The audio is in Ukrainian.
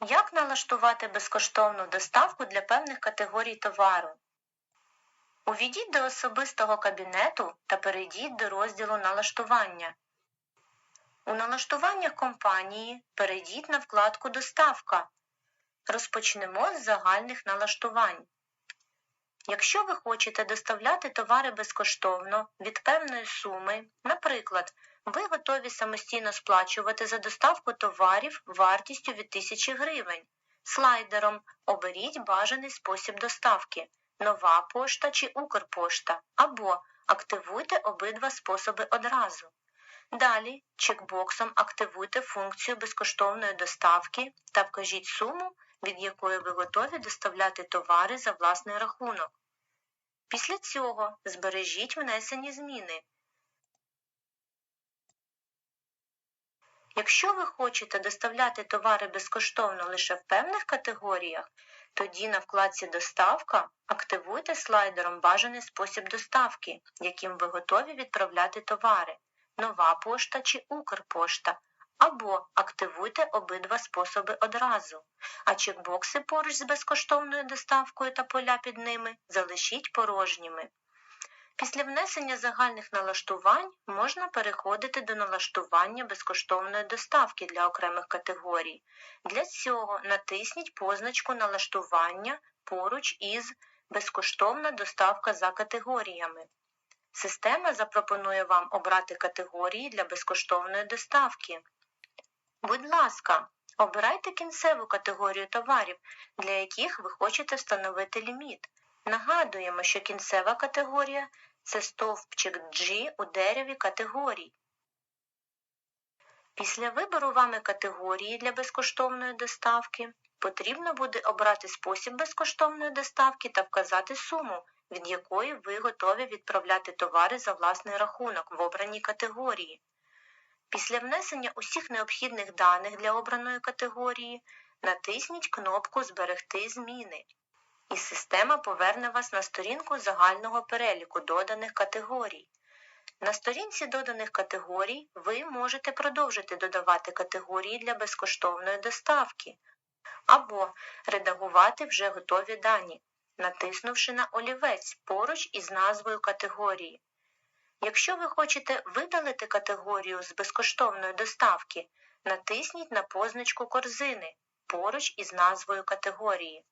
Як налаштувати безкоштовну доставку для певних категорій товару? Увійдіть до особистого кабінету та перейдіть до розділу Налаштування. У налаштуваннях компанії перейдіть на вкладку Доставка. Розпочнемо з загальних налаштувань. Якщо ви хочете доставляти товари безкоштовно від певної суми, наприклад, ви готові самостійно сплачувати за доставку товарів вартістю від 1000 гривень. Слайдером оберіть бажаний спосіб доставки нова пошта чи Укрпошта або активуйте обидва способи одразу. Далі чекбоксом активуйте функцію безкоштовної доставки та вкажіть суму, від якої ви готові доставляти товари за власний рахунок. Після цього збережіть внесені зміни. Якщо ви хочете доставляти товари безкоштовно лише в певних категоріях, тоді на вкладці Доставка активуйте слайдером бажаний спосіб доставки, яким ви готові відправляти товари нова пошта чи Укрпошта, або активуйте обидва способи одразу, а чекбокси поруч з безкоштовною доставкою та поля під ними залишіть порожніми. Після внесення загальних налаштувань можна переходити до налаштування безкоштовної доставки для окремих категорій. Для цього натисніть позначку налаштування поруч із Безкоштовна доставка за категоріями. Система запропонує вам обрати категорії для безкоштовної доставки. Будь ласка, обирайте кінцеву категорію товарів, для яких ви хочете встановити ліміт. Нагадуємо, що кінцева категорія це стовпчик G у дереві категорій. Після вибору вами категорії для безкоштовної доставки потрібно буде обрати спосіб безкоштовної доставки та вказати суму, від якої ви готові відправляти товари за власний рахунок в обраній категорії. Після внесення усіх необхідних даних для обраної категорії натисніть кнопку Зберегти зміни і система поверне вас на сторінку загального переліку доданих категорій. На сторінці доданих категорій ви можете продовжити додавати категорії для безкоштовної доставки або редагувати вже готові дані, натиснувши на олівець поруч із назвою категорії. Якщо ви хочете видалити категорію з безкоштовної доставки, натисніть на позначку корзини поруч із назвою категорії.